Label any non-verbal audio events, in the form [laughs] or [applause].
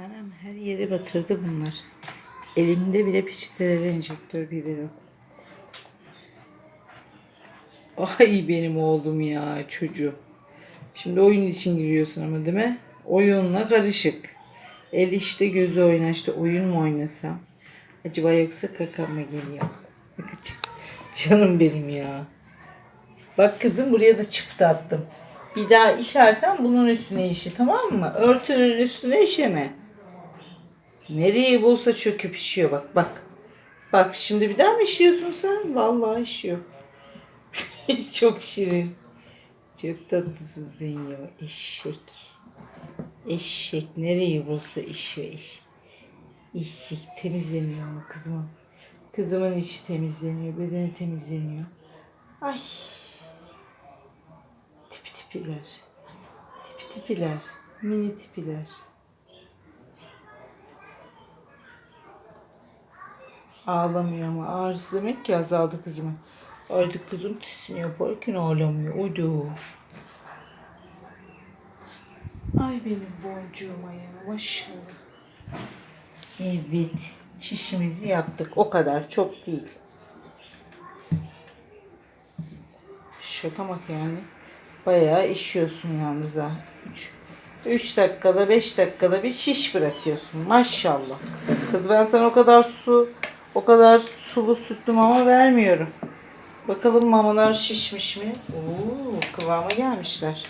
Anam her yere batırdı bunlar. Elimde bile peçetelere enjektör biberi. Ay benim oğlum ya çocuğum. Şimdi oyun için giriyorsun ama değil mi? Oyunla karışık. El işte gözü oyna işte oyun mu oynasam? Acaba yoksa kaka mı geliyor? [laughs] Canım benim ya. Bak kızım buraya da çıktı attım. Bir daha işersen bunun üstüne işi tamam mı? Örtünün üstüne işeme. Nereye bulsa çöküp işiyor bak bak. Bak şimdi bir daha mı işiyorsun sen? Vallahi işiyor. [laughs] Çok şirin. Çok tatlısın ya. Eşek. Eşek nereyi bulsa işiyor eşek. Eşek temizleniyor ama kızımın. Kızımın içi temizleniyor. Bedeni temizleniyor. Ay. Tipi tipiler. Tipi tipiler. Mini tipiler. Ağlamıyor ama ağrısı demek ki azaldı kızımın. Aydı kızım tisini yaparken ağlamıyor. Uydu. Ay benim boncuğuma ya maşallah. Evet. Çişimizi yaptık. O kadar. Çok değil. Şaka mak yani. Bayağı işiyorsun yalnız ha. 3 3 dakikada 5 dakikada bir şiş bırakıyorsun. Maşallah. Kız ben sana o kadar su o kadar sulu sütlü mama vermiyorum. Bakalım mamalar şişmiş mi? Oo, kıvama gelmişler.